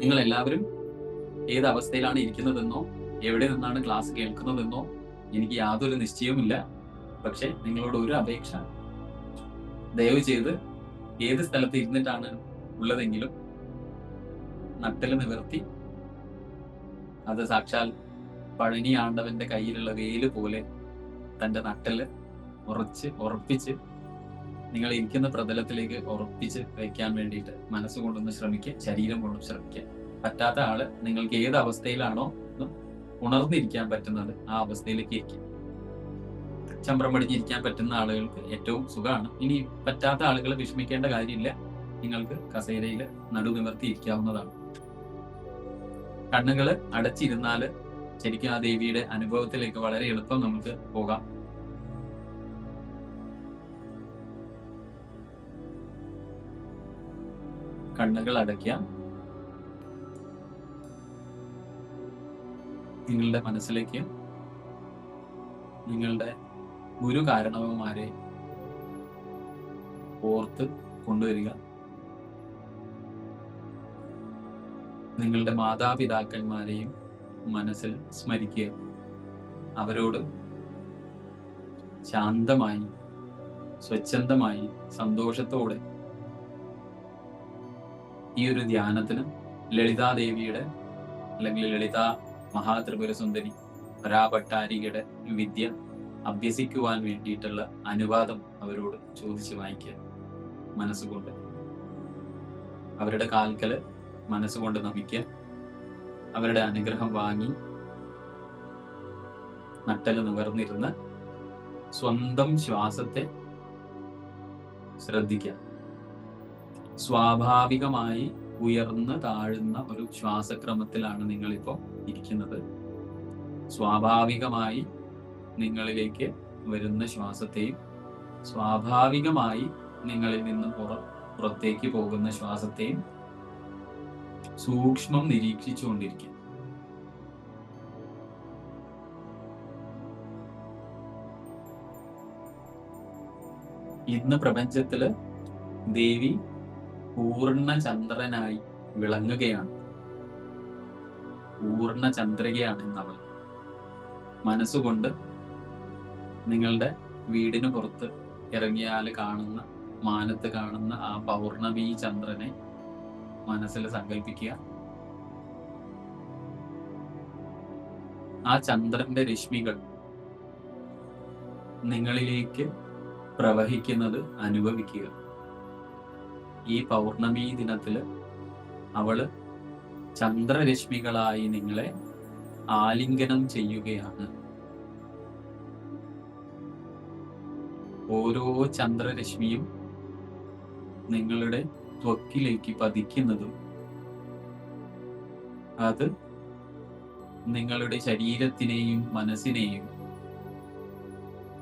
നിങ്ങൾ എല്ലാവരും ഏത് അവസ്ഥയിലാണ് ഇരിക്കുന്നതെന്നോ എവിടെ നിന്നാണ് ക്ലാസ് കേൾക്കുന്നതെന്നോ എനിക്ക് യാതൊരു നിശ്ചയവുമില്ല. പക്ഷെ നിങ്ങളോട് ഒരു അപേക്ഷ. ദയവ് ചെയ്ത് ഏത് സ്ഥലത്ത് ഇരുന്നിട്ടാണ് ഉള്ളതെങ്കിലും നട്ടൽ നിവർത്തി. അത് സാക്ഷാൽ പഴനി ആണ്ടവന്റെ കയ്യിലുള്ള വേൽ പോലെ തന്റെ നട്ടൽ ഉറച്ച് ഉറപ്പിച്ച് നിങ്ങൾ ഇരിക്കുന്ന പ്രതലത്തിലേക്ക് ഉറപ്പിച്ച് വയ്ക്കാൻ വേണ്ടിയിട്ട് മനസ്സുകൊണ്ടൊന്ന് ശ്രമിക്കുക ശരീരം കൊണ്ടും ശ്രമിക്കുക. പറ്റാത്ത ആൾ നിങ്ങൾക്ക് ഏത് അവസ്ഥയിലാണോ ഉണർന്നിരിക്കാൻ പറ്റുന്നത് ആ അവസ്ഥയിലേക്ക് ഇരിക്കുക. ചമ്പ്രം പടിഞ്ഞിരിക്കാൻ പറ്റുന്ന ആളുകൾക്ക് ഏറ്റവും സുഖമാണ്. ഇനി പറ്റാത്ത ആളുകൾ വിഷമിക്കേണ്ട കാര്യമില്ല. നിങ്ങൾക്ക് കസേരയിൽ നടു നിവർത്തി ഇരിക്കാവുന്നതാണ്. കണ്ണുകൾ അടച്ചിരുന്നാൽ ശരിക്കും ആ ദേവിയുടെ അനുഭവത്തിലേക്ക് വളരെ എളുപ്പം നമുക്ക് പോകാം. കണ്ണുകൾ അടയ്ക്കാം നിങ്ങളുടെ മനസ്സിലേക്ക് നിങ്ങളുടെ ഗുരു കാരണവന്മാരെ ഓർത്ത് കൊണ്ടുവരിക. നിങ്ങളുടെ മാതാപിതാക്കന്മാരെയും മനസ്സിൽ സ്മരിക്കുക. അവരോട് ശാന്തമായി സ്വച്ഛന്തമായി സന്തോഷത്തോടെ ഈ ഒരു ധ്യാനത്തിന് ലളിതാദേവിയുടെ അല്ലെങ്കിൽ ലളിത മഹാത്രിപുര സുന്ദരി പരാഭട്ടാരികയുടെ വിദ്യ അഭ്യസിക്കുവാൻ വേണ്ടിയിട്ടുള്ള അനുവാദം അവരോട് ചോദിച്ചു വാങ്ങിക്കുക മനസ്സുകൊണ്ട്. അവരുടെ കാൽക്കൽ മനസ്സുകൊണ്ട് നമിക്കുക. അവരുടെ അനുഗ്രഹം വാങ്ങി നട്ടൽ നുകർന്നിരുന്ന് സ്വന്തം ശ്വാസത്തെ ശ്രദ്ധിക്കുക. സ്വാഭാവികമായി ഉയർന്ന് താഴുന്ന ഒരു ശ്വാസക്രമത്തിലാണ് നിങ്ങളിപ്പോൾ ഇരിക്കുന്നത്. സ്വാഭാവികമായി നിങ്ങളിലേക്ക് വരുന്ന ശ്വാസത്തെയും സ്വാഭാവികമായി നിങ്ങളിൽ നിന്ന് പുറ പുറത്തേക്ക് പോകുന്ന ശ്വാസത്തെയും സൂക്ഷ്മം നിരീക്ഷിച്ചുകൊണ്ടിരിക്കുക. ഇന്ന് പ്രപഞ്ചത്തിൽ ദേവി പൂർണ ചന്ദ്രനായി വിളങ്ങുകയാണ്. പൂർണ ചന്ദ്രികയാണ് അവൾ മനസ്സുകൊണ്ട് നിങ്ങളുടെ വീടിന് പുറത്ത് ഇറങ്ങിയാൽ കാണുന്ന മാനത്ത് കാണുന്ന ആ പൗർണമി ചന്ദ്രനെ മനസ്സിൽ സങ്കല്പിക്കുക ആ ചന്ദ്രന്റെ രശ്മികൾ നിങ്ങളിലേക്ക് പ്രവഹിക്കുന്നത് അനുഭവിക്കുക. ഈ പൗർണമി ദിനത്തിൽ അവൾ ചന്ദ്രരശ്മികളായി നിങ്ങളെ ആലിംഗനം ചെയ്യുകയാണ്. ഓരോ ചന്ദ്രരശ്മിയും നിങ്ങളുടെ ത്വക്കിലേക്ക് പതിക്കുന്നതും അത് നിങ്ങളുടെ ശരീരത്തിനെയും മനസ്സിനെയും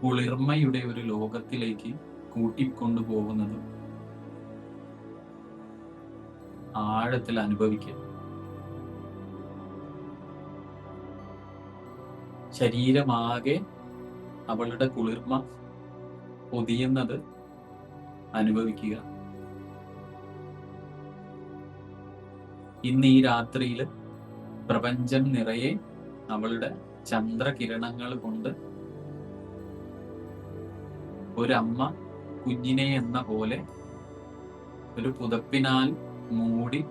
കുളിർമയുടെ ഒരു ലോകത്തിലേക്ക് കൂട്ടിക്കൊണ്ടുപോകുന്നതും ആഴത്തിൽ അനുഭവിക്കുക ശരീരമാകെ അവളുടെ കുളിർമ പൊതിയുന്നത് അനുഭവിക്കുക. ഇന്ന് ഈ രാത്രിയിൽ പ്രപഞ്ചം നിറയെ അവളുടെ ചന്ദ്രകിരണങ്ങൾ കൊണ്ട് ഒരമ്മ കുഞ്ഞിനെ എന്ന പോലെ ഒരു പുതപ്പിനാൽ മൂടി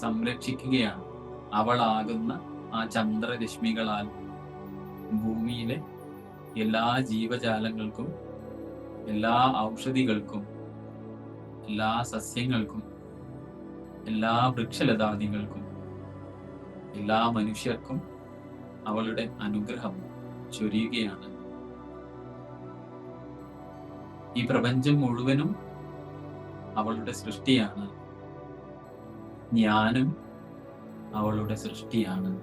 സംരക്ഷിക്കുകയാണ്. അവളാകുന്ന ആ ചന്ദ്രരശ്മികളാൽ ഭൂമിയിലെ എല്ലാ ജീവജാലങ്ങൾക്കും എല്ലാ ഔഷധികൾക്കും എല്ലാ സസ്യങ്ങൾക്കും എല്ലാ വൃക്ഷലതാദികൾക്കും എല്ലാ മനുഷ്യർക്കും അവളുടെ അനുഗ്രഹം ചൊരിയുകയാണ്. ഈ പ്രപഞ്ചം മുഴുവനും അവളുടെ സൃഷ്ടിയാണ്. ഞാനും അവളുടെ സൃഷ്ടിയാണ്.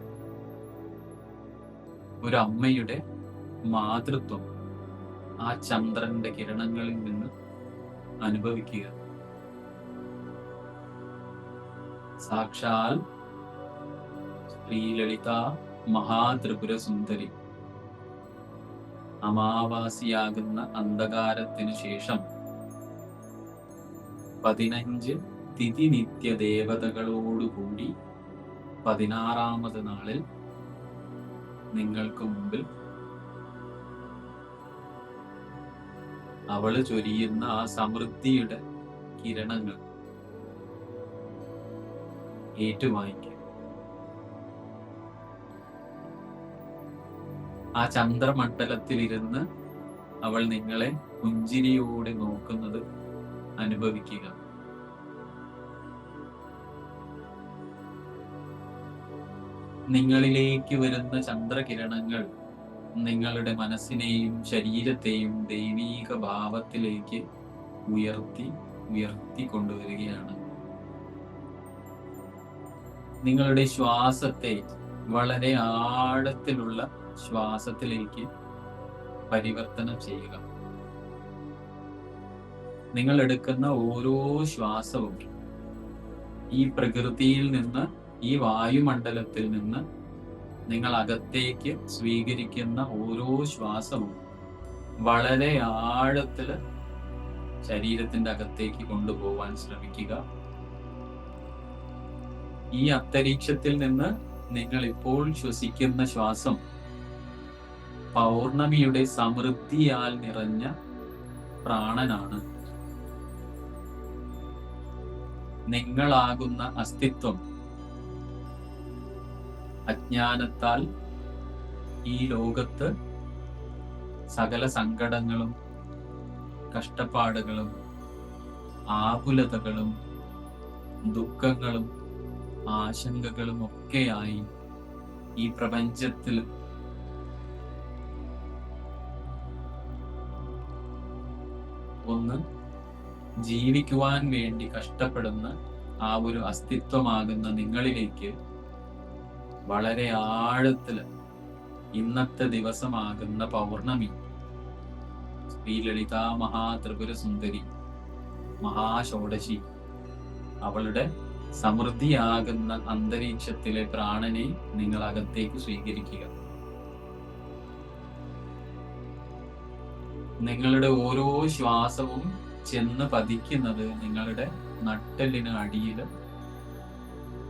ഒരു അമ്മയുടെ മാതൃത്വം ആ ചന്ദ്രന്റെ കിരണങ്ങളിൽ നിന്ന് അനുഭവിക്കുക. സാക്ഷാൽ ശ്രീലളിത മഹാത്രിപുര സുന്ദരി അമാവാസിയാകുന്ന അന്ധകാരത്തിനു ശേഷം പതിനഞ്ച് തിഥി നിത്യ ദേവതകളോടുകൂടി പതിനാറാമത് നാളിൽ നിങ്ങൾക്ക് മുമ്പിൽ അവൾ ചൊരിയുന്ന ആ സമൃദ്ധിയുടെ കിരണങ്ങൾ ഏറ്റുവാങ്ങിക്കുക ആ ചന്ദ്രമണ്ഡലത്തിലിരുന്ന് അവൾ നിങ്ങളെ പുഞ്ചിരിയോടെ നോക്കുന്നത് അനുഭവിക്കുക. നിങ്ങളിലേക്ക് വരുന്ന ചന്ദ്രകിരണങ്ങൾ നിങ്ങളുടെ മനസ്സിനെയും ശരീരത്തെയും ദൈവീക ഭാവത്തിലേക്ക് ഉയർത്തി ഉയർത്തി കൊണ്ടുവരികയാണ്. നിങ്ങളുടെ ശ്വാസത്തെ വളരെ ആഴത്തിലുള്ള ശ്വാസത്തിലേക്ക് പരിവർത്തനം ചെയ്യുക. നിങ്ങൾ എടുക്കുന്ന ഓരോ ശ്വാസവും ഈ പ്രകൃതിയിൽ നിന്ന് ഈ വായുമണ്ഡലത്തിൽ നിന്ന് നിങ്ങൾ അകത്തേക്ക് സ്വീകരിക്കുന്ന ഓരോ ശ്വാസവും വളരെ ആഴത്തിൽ ശരീരത്തിന്റെ അകത്തേക്ക് കൊണ്ടുപോവാൻ ശ്രമിക്കുക. ഈ അന്തരീക്ഷത്തിൽ നിന്ന് നിങ്ങൾ ഇപ്പോൾ ശ്വസിക്കുന്ന ശ്വാസം പൗർണമിയുടെ സമൃദ്ധിയാൽ നിറഞ്ഞ പ്രാണനാണ്. നിങ്ങളാകുന്ന അസ്തിത്വം അജ്ഞാനത്താൽ ഈ ലോകത്ത് സകല സങ്കടങ്ങളും കഷ്ടപ്പാടുകളും ആകുലതകളും ദുഃഖങ്ങളും ആശങ്കകളും ഒക്കെയായി ഈ പ്രപഞ്ചത്തിൽ ഒന്ന് ജീവിക്കുവാൻ വേണ്ടി കഷ്ടപ്പെടുന്ന ആ ഒരു അസ്തിത്വമാകുന്ന നിങ്ങളിലേക്ക് വളരെ ആഴത്തിൽ ഇന്നത്തെ ദിവസമാകുന്ന പൗർണമി. ശ്രീ ലളിത മഹാത്രിപുര സുന്ദരി മഹാഷോഡശി അവളുടെ സമൃദ്ധിയാകുന്ന അന്തരീക്ഷത്തിലെ പ്രാണനെ നിങ്ങൾ അകത്തേക്ക് സ്വീകരിക്കുക. നിങ്ങളുടെ ഓരോ ശ്വാസവും ചെന്ന് പതിക്കുന്നത് നിങ്ങളുടെ നട്ടലിന് അടിയിൽ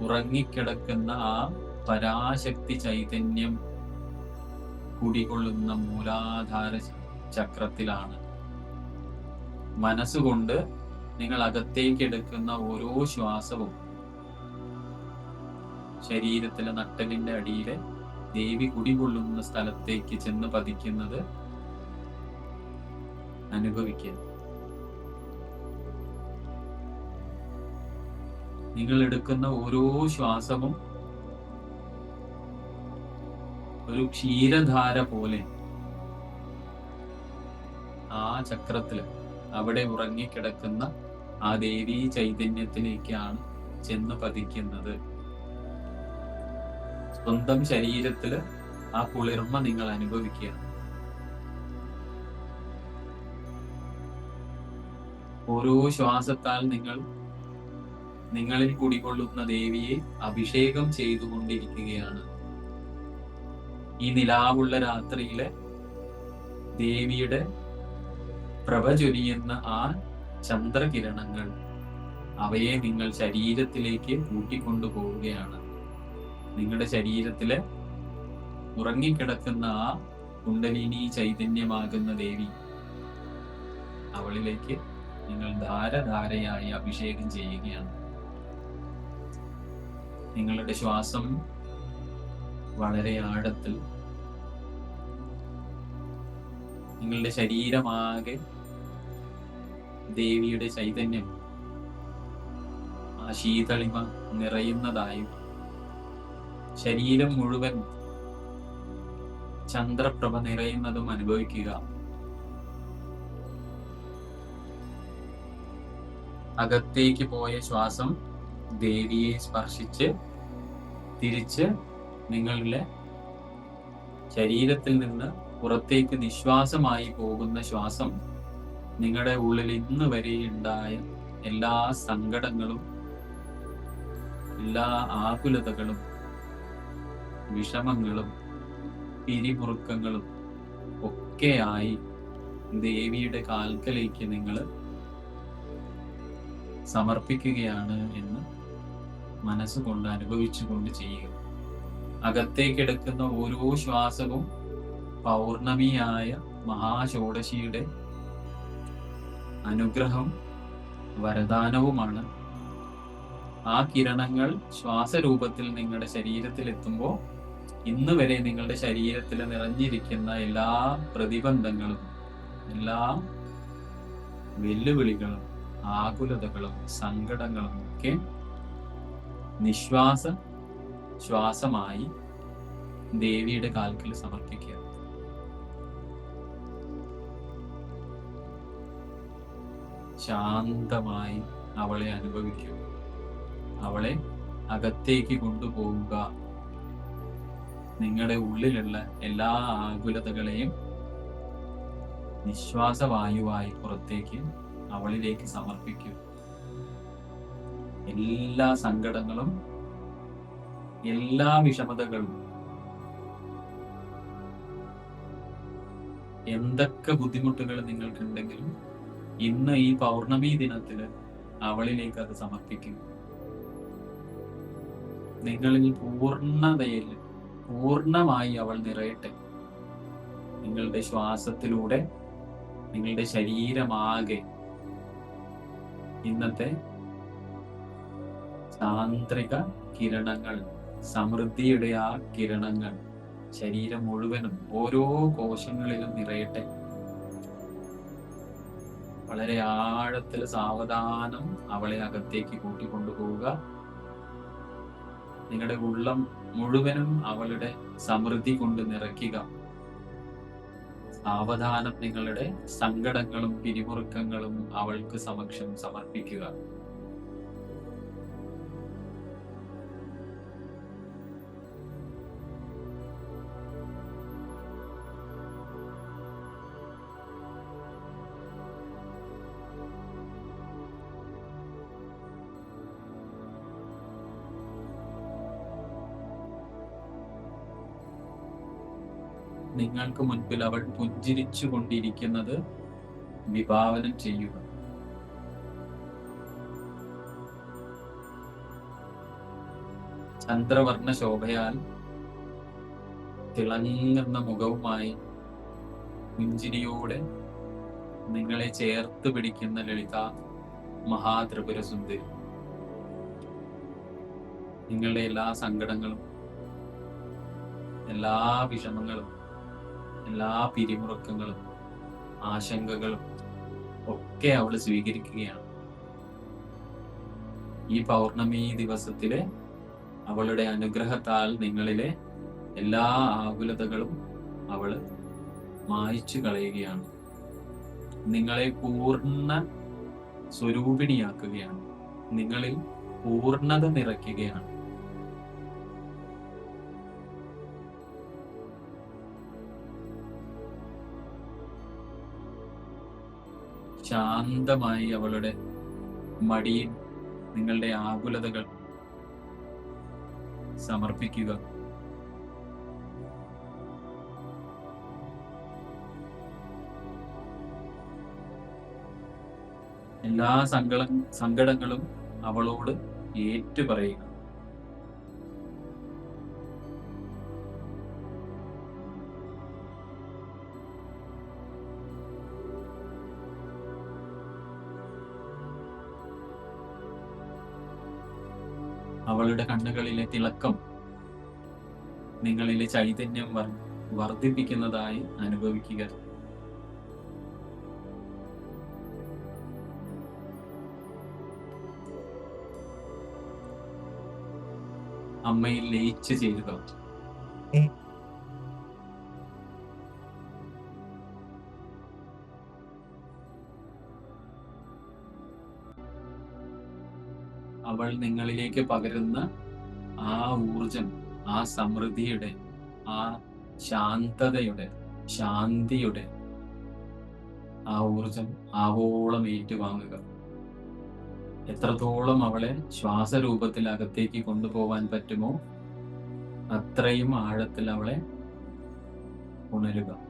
ഉറങ്ങിക്കിടക്കുന്ന ആ പരാശക്തി ചൈതന്യം കുടികൊള്ളുന്ന മൂലാധാര ചക്രത്തിലാണ്. മനസ്സുകൊണ്ട് നിങ്ങൾ അകത്തേക്ക് എടുക്കുന്ന ഓരോ ശ്വാസവും ശരീരത്തിലെ നട്ടലിന്റെ അടിയിലെ ദേവി കുടികൊള്ളുന്ന സ്ഥലത്തേക്ക് ചെന്ന് പതിക്കുന്നത് അനുഭവിക്കുക. നിങ്ങൾ എടുക്കുന്ന ഓരോ ശ്വാസവും ഒരു ക്ഷീരധാര പോലെ. ആ ചക്രത്തിൽ അവിടെ ഉറങ്ങിക്കിടക്കുന്ന ആ ദേവീ ചൈതന്യത്തിലേക്കാണ് ചെന്ന് പതിക്കുന്നത്. സ്വന്തം ശരീരത്തിൽ ആ കുളിർമ നിങ്ങൾ അനുഭവിക്കുക. ഓരോ ശ്വാസത്താൽ നിങ്ങൾ നിങ്ങളിൽ കുടികൊള്ളുന്ന ദേവിയെ അഭിഷേകം ചെയ്തുകൊണ്ടിരിക്കുകയാണ്. ഈ നിലാവുള്ള രാത്രിയിലെ ദേവിയുടെ പ്രഭ ചൊരിയുന്ന ആ ചന്ദ്രകിരണങ്ങൾ അവയെ നിങ്ങൾ ശരീരത്തിലേക്ക് കൂട്ടിക്കൊണ്ടു പോവുകയാണ് നിങ്ങളുടെ ശരീരത്തിലെ ഉറങ്ങിക്കിടക്കുന്ന ആ കുണ്ടലിനി ചൈതന്യമാകുന്ന ദേവി അവളിലേക്ക് നിങ്ങൾ ധാരധാരയായി അഭിഷേകം ചെയ്യുകയാണ്. നിങ്ങളുടെ ശ്വാസം വളരെ ആഴത്തിൽ നിങ്ങളുടെ ശരീരമാകെ ദേവിയുടെ ചൈതന്യം ആ ശീതളിമ നിറയുന്നതായും ശരീരം മുഴുവൻ ചന്ദ്രപ്രഭ നിറയുന്നതും അനുഭവിക്കുക. അകത്തേക്ക് പോയ ശ്വാസം ദേവിയെ സ്പർശിച്ച് തിരിച്ച് നിങ്ങളുടെ ശരീരത്തിൽ നിന്ന് പുറത്തേക്ക് നിശ്വാസമായി പോകുന്ന ശ്വാസം നിങ്ങളുടെ ഉള്ളിൽ ഇന്ന് വരെ ഉണ്ടായ എല്ലാ സങ്കടങ്ങളും എല്ലാ ആകുലതകളും വിഷമങ്ങളും പിരിമുറുക്കങ്ങളും ഒക്കെയായി ദേവിയുടെ കാൽക്കലേക്ക് നിങ്ങൾ സമർപ്പിക്കുകയാണ് എന്ന് മനസ്സുകൊണ്ട് അനുഭവിച്ചുകൊണ്ട് ചെയ്യുക. അകത്തേക്ക് എടുക്കുന്ന ഓരോ ശ്വാസവും പൗർണമിയായ മഹാഷോഡശിയുടെ അനുഗ്രഹം വരദാനവുമാണ്. ആ കിരണങ്ങൾ ശ്വാസരൂപത്തിൽ നിങ്ങളുടെ ശരീരത്തിൽ എത്തുമ്പോൾ ഇന്ന് വരെ നിങ്ങളുടെ ശരീരത്തിൽ നിറഞ്ഞിരിക്കുന്ന എല്ലാ പ്രതിബന്ധങ്ങളും എല്ലാ വെല്ലുവിളികളും ആകുലതകളും സങ്കടങ്ങളും ഒക്കെ നിശ്വാസ ശ്വാസമായി ദേവിയുടെ കാൽക്കൽ സമർപ്പിക്കുക. ശാന്തമായി അവളെ അനുഭവിക്കുക. അവളെ അകത്തേക്ക് കൊണ്ടുപോവുക. നിങ്ങളുടെ ഉള്ളിലുള്ള എല്ലാ ആകുലതകളെയും നിശ്വാസവായുവായി പുറത്തേക്ക് അവളിലേക്ക് സമർപ്പിക്കും എല്ലാ സങ്കടങ്ങളും എല്ലാ വിഷമതകളും. എന്തൊക്കെ ബുദ്ധിമുട്ടുകൾ നിങ്ങൾക്കുണ്ടെങ്കിലും ഇന്ന് ഈ പൗർണമി ദിനത്തിൽ അവളിലേക്ക് അത് സമർപ്പിക്കും. നിങ്ങളിൽ പൂർണതയിൽ പൂർണമായി അവൾ നിറയട്ടെ. നിങ്ങളുടെ ശ്വാസത്തിലൂടെ നിങ്ങളുടെ ശരീരമാകെ ഇന്നത്തെ താന്ത്രിക കിരണങ്ങൾ സമൃദ്ധിയുടെ ആ കിരണങ്ങൾ ശരീരം മുഴുവനും ഓരോ കോശങ്ങളിലും നിറയട്ടെ. വളരെ ആഴത്തിൽ സാവധാനം അവളെ അകത്തേക്ക് കൂട്ടിക്കൊണ്ടുപോവുക. നിങ്ങളുടെ ഉള്ളം മുഴുവനും അവളുടെ സമൃദ്ധി കൊണ്ട് നിറയ്ക്കുക. സാവധാനം നിങ്ങളുടെ സങ്കടങ്ങളും പിരിമുറുക്കങ്ങളും അവൾക്ക് സമക്ഷം സമർപ്പിക്കുക. നിങ്ങൾക്ക് മുൻപിൽ അവൾ പുഞ്ചിരിച്ചു കൊണ്ടിരിക്കുന്നത് വിഭാവനം ചെയ്യുക. ചന്ദ്രവർണ ശോഭയാൽ തിളങ്ങുന്ന മുഖവുമായി പുഞ്ചിരിയോടെ നിങ്ങളെ ചേർത്ത് പിടിക്കുന്ന ലളിത മഹാത്രിപുര സുന്ദരി നിങ്ങളുടെ എല്ലാ സങ്കടങ്ങളും എല്ലാ വിഷമങ്ങളും എല്ലാ പിരിമുറുക്കങ്ങളും ആശങ്കകളും ഒക്കെ അവൾ സ്വീകരിക്കുകയാണ്. ഈ പൗർണമി ദിവസത്തിലെ അവളുടെ അനുഗ്രഹത്താൽ നിങ്ങളിലെ എല്ലാ ആകുലതകളും അവൾ മായ്ച്ചു കളയുകയാണ്. നിങ്ങളെ പൂർണ സ്വരൂപിണിയാക്കുകയാണ്. നിങ്ങളിൽ പൂർണത നിറയ്ക്കുകയാണ്. ശാന്തമായി അവളുടെ മടിയിൽ നിങ്ങളുടെ ആകുലതകൾ സമർപ്പിക്കുക. എല്ലാ സങ്കട സങ്കടങ്ങളും അവളോട് ഏറ്റുപറയുക. അവളുടെ കണ്ണുകളിലെ തിളക്കം നിങ്ങളിലെ ചൈതന്യം വർ- വർദ്ധിപ്പിക്കുന്നതായി അനുഭവിക്കുക. അമ്മയിൽ ലയിച്ചു ചേരുക. അവൾ നിങ്ങളിലേക്ക് പകരുന്ന ആ ഊർജം ആ സമൃദ്ധിയുടെ ആ ശാന്തതയുടെ ശാന്തിയുടെ ആ ഊർജം ആവോളം ഏറ്റുവാങ്ങുക. എത്രത്തോളം അവളെ ശ്വാസരൂപത്തിൽ അകത്തേക്ക് കൊണ്ടുപോകാൻ പറ്റുമോ അത്രയും ആഴത്തിൽ അവളെ ഉണരുക.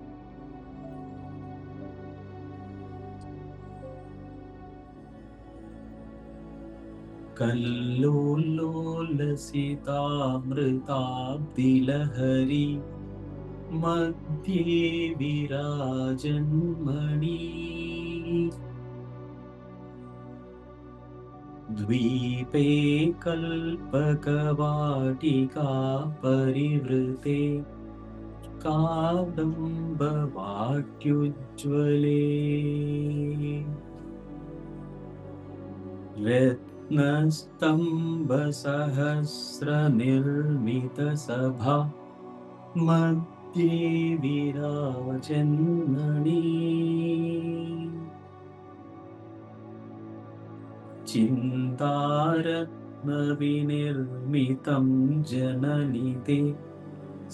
कल्लोल्लोलसितामृताब्दिलहरि मध्ये विराजन्मणि द्वीपे कल्पकवाटिका परिवृते कादम्बवाक्युज्ज्वले। रत्नस्तम्भसहस्रनिर्मितसभा मध्ये विराजन्मणि चिन्तारत्नविनिर्मितं जननिते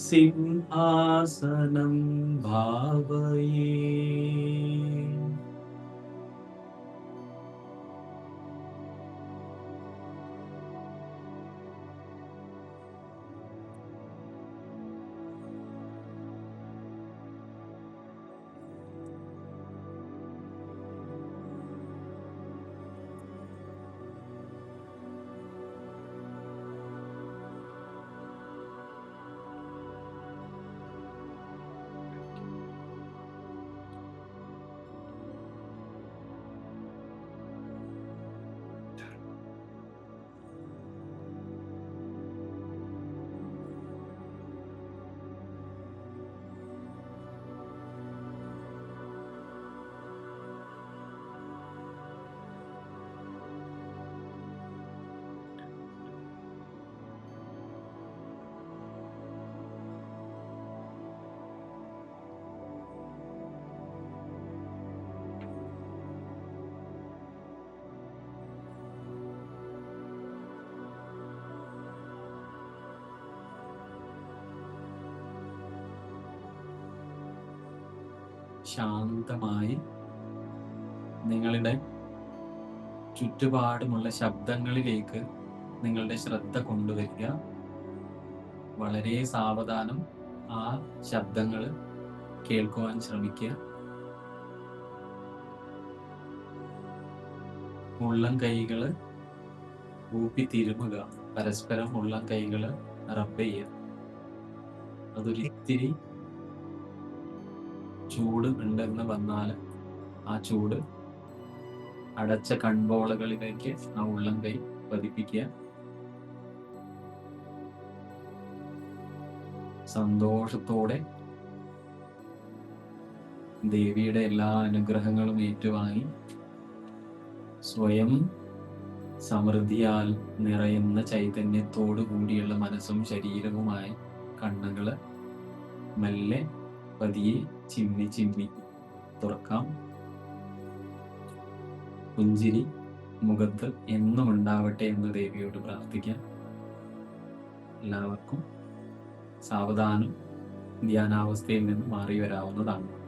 सिंहासनं भावये ശാന്തമായി നിങ്ങളുടെ ചുറ്റുപാടുമുള്ള ശബ്ദങ്ങളിലേക്ക് നിങ്ങളുടെ ശ്രദ്ധ കൊണ്ടുവരിക. വളരെ സാവധാനം ആ ശബ്ദങ്ങൾ കേൾക്കുവാൻ ശ്രമിക്കുക. ഉള്ളം കൈകൾ ഊപ്പി തിരുമുക. പരസ്പരം ഉള്ളം കൈകൾ റബ്ബ് ചെയ്യുക. അതൊരിത്തിരി ചൂട് ഉണ്ടെന്ന് വന്നാൽ ആ ചൂട് അടച്ച കൺപോളകളിലേക്ക് ആ ഉള്ളം കൈ പതിപ്പിക്കുക. സന്തോഷത്തോടെ ദേവിയുടെ എല്ലാ അനുഗ്രഹങ്ങളും ഏറ്റുവാങ്ങി സ്വയം സമൃദ്ധിയാൽ നിറയുന്ന ചൈതന്യത്തോടു കൂടിയുള്ള മനസ്സും ശരീരവുമായി കണ്ണുകൾ മെല്ലെ പതിയെ ചിമ്മി ചിമ്മി. തുറക്കാം. പുഞ്ചിരി മുഖത്ത് എന്നും ഉണ്ടാവട്ടെ എന്ന് ദേവിയോട് പ്രാർത്ഥിക്കാം. എല്ലാവർക്കും സാവധാനം ധ്യാനാവസ്ഥയിൽ നിന്ന് മാറി വരാവുന്നതാണ്